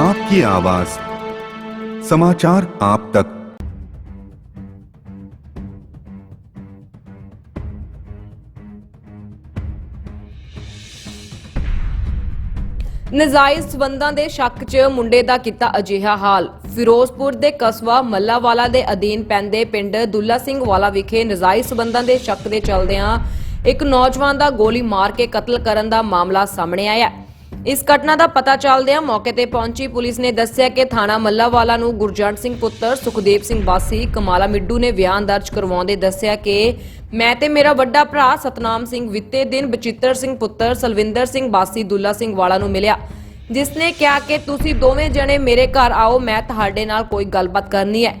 आपकी आवाज समाचार आप तक ਨਜਾਇਜ਼ ਸਬੰਧਾਂ ਦੇ ਸ਼ੱਕ 'ਚ ਮੁੰਡੇ ਦਾ ਕੀਤਾ ਅਜਿਹਾ ਹਾਲ ਫਿਰੋਜ਼ਪੁਰ ਦੇ ਕਸਬਾ ਮੱਲਾਵਾਲਾ ਦੇ ਅਧੀਨ ਪੈਂਦੇ ਪਿੰਡ ਦੁੱਲਾ ਸਿੰਘ ਵਾਲਾ ਵਿਖੇ ਨਜਾਇਜ਼ ਸਬੰਧਾਂ ਦੇ ਸ਼ੱਕ ਦੇ ਚਲਦਿਆਂ ਇੱਕ ਨੌਜਵਾਨ ਦਾ ਗੋਲੀ ਮਾਰ ਕੇ ਕਤਲ ਕਰਨ ਦਾ ਮਾਮਲਾ ਸਾਹਮਣੇ ਆਇਆ ਹੈ। ਇਸ ਘਟਨਾ ਦਾ ਪਤਾ ਚੱਲਦਿਆਂ ਮੌਕੇ ਤੇ ਪਹੁੰਚੀ ਪੁਲਿਸ ਨੇ ਦੱਸਿਆ ਕਿ ਥਾਣਾ ਮੱਲਾਵਾਲਾ ਨੂੰ ਗੁਰਜੰਟ ਸਿੰਘ ਪੁੱਤਰ ਸੁਖਦੇਵ ਸਿੰਘ ਵਾਸੀ ਕਮਾਲਾ ਮਿੱਡੂ ਨੇ ਬਿਆਨ ਦਰਜ ਕਰਵਾਉਂਦੇ ਦੱਸਿਆ ਕਿ ਮੈਂ ਤੇ ਮੇਰਾ ਵੱਡਾ ਭਰਾ ਸਤਨਾਮ ਸਿੰਘ ਵਿਤੇ ਦਿਨ ਬਚਿੱਤਰ ਸਿੰਘ ਪੁੱਤਰ ਸਲਵਿੰਦਰ ਸਿੰਘ ਵਾਸੀ ਦੁੱਲਾ ਸਿੰਘ ਵਾਲਾ ਨੂੰ ਮਿਲਿਆ, ਜਿਸ ਨੇ ਕਿਹਾ ਕਿ ਤੁਸੀਂ ਦੋਵੇਂ ਜਣੇ ਮੇਰੇ ਘਰ ਆਓ, ਮੈਂ ਤੁਹਾਡੇ ਨਾਲ ਕੋਈ ਗੱਲਬਾਤ ਕਰਨੀ ਹੈ।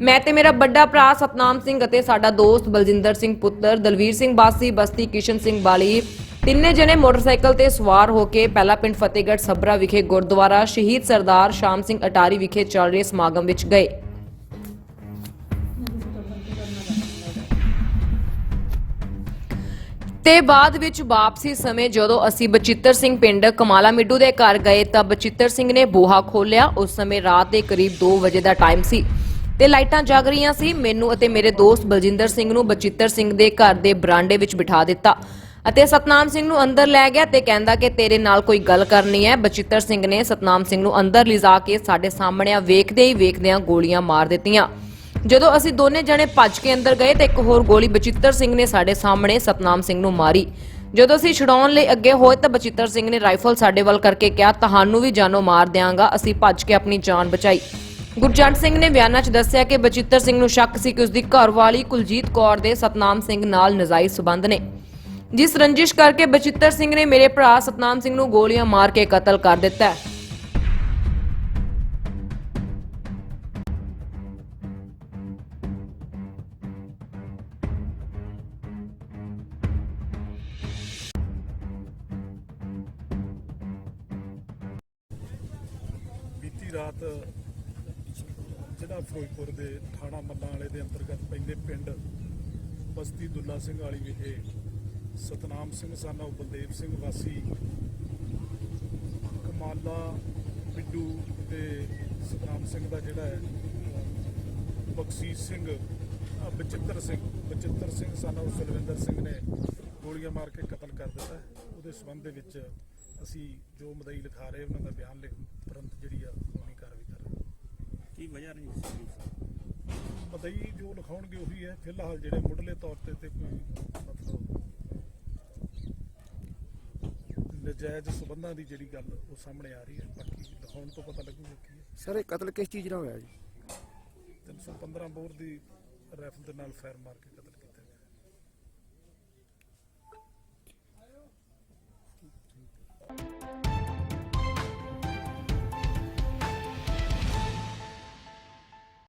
ਮੈਂ ਤੇ ਮੇਰਾ ਵੱਡਾ ਭਰਾ ਸਤਨਾਮ ਸਿੰਘ ਅਤੇ ਸਾਡਾ ਦੋਸਤ ਬਲਜਿੰਦਰ ਸਿੰਘ ਪੁੱਤਰ ਦਲਵੀਰ ਸਿੰਘ ਬਾਸੀ ਬਸਤੀ ਕਿਸ਼ਨ ਸਿੰਘ ਬਾਲੀ ਤਿੰਨੇ ਜਣੇ ਮੋਟਰਸਾਈਕਲ ਤੇ ਸਵਾਰ ਹੋ ਕੇ ਪਹਿਲਾ ਪਿੰਡ ਫਤਿਹਗੜ੍ਹ ਸਬਰਾ ਵਿਖੇ ਗੁਰਦੁਆਰਾ ਸ਼ਹੀਦ ਸਰਦਾਰ ਸ਼ਾਮ ਸਿੰਘ ਅਟਾਰੀ ਵਿਖੇ ਚੱਲ ਰਹੇ ਸਮਾਗਮ ਵਿੱਚ ਗਏ। ਤੇ ਬਾਅਦ ਵਿੱਚ ਵਾਪਸੀ ਸਮੇਂ ਜਦੋਂ ਅਸੀਂ ਬਚਿੱਤਰ ਸਿੰਘ ਪਿੰਡ ਕਮਾਲਾ ਮਿੱਡੂ ਦੇ ਘਰ ਗਏ ਤਾਂ ਬਚਿੱਤਰ ਸਿੰਘ ਨੇ ਬੋਹਾ ਖੋਲਿਆ ਉਸ ਸਮੇਂ ਰਾਤ ਦੇ ਕਰੀਬ 2 ਵਜੇ ਦਾ ਟਾਈਮ ਸੀ ਤੇ ਲਾਈਟਾਂ ਜਗ ਰਹੀਆਂ ਸੀ। ਮੈਨੂੰ ਅਤੇ ਮੇਰੇ ਦੋਸਤ ਬਲਜਿੰਦਰ ਸਿੰਘ ਨੂੰ ਬਚਿੱਤਰ ਸਿੰਘ ਦੇ ਘਰ ਦੇ ਬਰਾਂਡੇ ਵਿੱਚ ਬਿਠਾ ਦਿੱਤਾ। ਅਤੇ ਸਤਨਾਮ ਸਿੰਘ ਨੂੰ ਅੰਦਰ ਲੈ ਗਿਆ ਤੇ ਕਹਿੰਦਾ ਕਿ ਤੇਰੇ ਨਾਲ ਕੋਈ ਗੱਲ ਕਰਨੀ ਹੈ। ਬਚਿੱਤਰ ਸਿੰਘ ਨੇ ਸਤਨਾਮ ਸਿੰਘ ਨੂੰ ਅੰਦਰ ਲਿਜਾ ਕੇ ਸਾਡੇ ਸਾਹਮਣੇ ਆ ਵੇਖਦੇ ਹੀ ਵੇਖਦਿਆਂ ਗੋਲੀਆਂ ਮਾਰ ਦਿੱਤੀਆਂ। ਜਦੋਂ ਅਸੀਂ ਦੋਨੇ ਜਣੇ ਭੱਜ ਕੇ ਅੰਦਰ ਗਏ ਤੇ ਇੱਕ ਹੋਰ ਗੋਲੀ ਬਚਿੱਤਰ ਸਿੰਘ ਨੇ ਸਾਡੇ ਸਾਹਮਣੇ ਸਤਨਾਮ ਸਿੰਘ ਨੂੰ ਮਾਰੀ। ਜਦੋਂ ਅਸੀਂ ਛੁਡਾਉਣ ਲਈ ਅੱਗੇ ਹੋਏ ਤਾਂ ਬਚਿੱਤਰ ਸਿੰਘ ਨੇ ਰਾਈਫਲ ਸਾਡੇ ਵੱਲ ਕਰਕੇ ਕਿਹਾ, ਤੁਹਾਨੂੰ ਵੀ ਜਾਨੋਂ ਮਾਰ ਦਿਆਂਗਾ। ਅਸੀਂ ਭੱਜ ਕੇ ਆਪਣੀ ਜਾਨ ਬਚਾਈ। ਗੁਰਜੰਟ ਸਿੰਘ ਨੇ ਬਿਆਨਾਂ 'ਚ ਦੱਸਿਆ ਕਿ ਬਚਿੱਤਰ ਸਿੰਘ ਨੂੰ ਸ਼ੱਕ ਸੀ ਕਿ ਉਸ ਦੀ ਘਰਵਾਲੀ ਕੁਲਜੀਤ ਕੌਰ ਦੇ ਸਤਨਾਮ ਸਿੰਘ ਨਾਲ ਨਜਾਇਜ਼ ਸਬੰਧ ਨੇ। ਜਿਸ ਰੰਜਿਸ਼ ਕਰਕੇ ਬਚਿੱਤਰ ਸਿੰਘ ਨੇ ਮੇਰੇ ਭਰਾ ਸਤਨਾਮ ਸਿੰਘ ਨੂੰ ਗੋਲੀਆਂ ਮਾਰ ਕੇ ਕਤਲ ਕਰ ਦਿੱਤਾ ਹੈ। ਬੀਤੀ ਰਾਤ ਜ਼ਿਲ੍ਹਾ ਫਿਰੋਜ਼ਪੁਰ ਦੇ ਥਾਣਾ ਮੱਲਾਂ ਵਾਲੇ ਦੇ ਅੰਤਰਗਤ ਪੈਂਦੇ ਪਿੰਡ ਬਸਤੀ ਦੁੱਲਾ ਸਿੰਘ ਵਾਲੀ ਵਿਖੇ ਸਤਨਾਮ ਸਿੰਘ ਸਾਨਾ ਬਲਦੇਵ ਸਿੰਘ ਵਾਸੀ ਕਮਾਲਾ ਬਿੱਡੂ ਤੇ ਸਤਨਾਮ ਸਿੰਘ ਦਾ ਜਿਹੜਾ ਹੈ ਬਖਸ਼ੀਸ਼ ਸਿੰਘ ਬਚਿੱਤਰ ਸਿੰਘ ਬਚਿੱਤਰ ਸਿੰਘ ਸਾਨਾ ਸੁਲਵਿੰਦਰ ਸਿੰਘ ਨੇ ਗੋਲੀਆਂ ਮਾਰ ਕੇ ਕਤਲ ਕਰ ਦਿੱਤਾ। ਉਹਦੇ ਸਬੰਧ ਦੇ ਵਿੱਚ ਅਸੀਂ ਜੋ ਮਦਈ ਲਿਖਾ ਰਹੇ ਉਹਨਾਂ ਦਾ ਬਿਆਨ ਲਿਖ ਤੁਰੰਤ ਜਿਹੜੀ ਆ ਕਾਨੂੰਨੀ ਕਾਰਵਾਈ ਕਰ ਰਹੇ। ਕੀ ਵਜ੍ਹਾ ਰਹੀ ਮਦਈ ਜੋ ਲਿਖਾਉਣਗੇ ਉਹੀ ਹੈ ਫਿਲਹਾਲ ਜਿਹੜੇ ਮੁੱਢਲੇ ਤੌਰ ਤੇ ਤੇ ਕੋਈ ਮਤਲਬ ਨਜਾਇਜ਼ ਸਬੰਧਾਂ ਦੀ ਜਿਹੜੀ ਗੱਲ ਉਹ ਸਾਹਮਣੇ ਆ ਰਹੀ ਹੈ ਬਾਕੀ ਦਿਖਾਉਣ ਤੋਂ ਪਤਾ ਲੱਗੂਗਾ ਕੀ ਹੈ। ਸਰ ਇਹ ਕਤਲ ਕਿਸ ਚੀਜ਼ ਨਾਲ ਹੋਇਆ ਜੀ? 315 ਬੋਰ ਦੀ ਰੈਫਲ ਦੇ ਨਾਲ ਫਾਇਰ ਮਾਰ ਕੇ ਕਤਲ ਕੀਤਾ ਗਿਆ।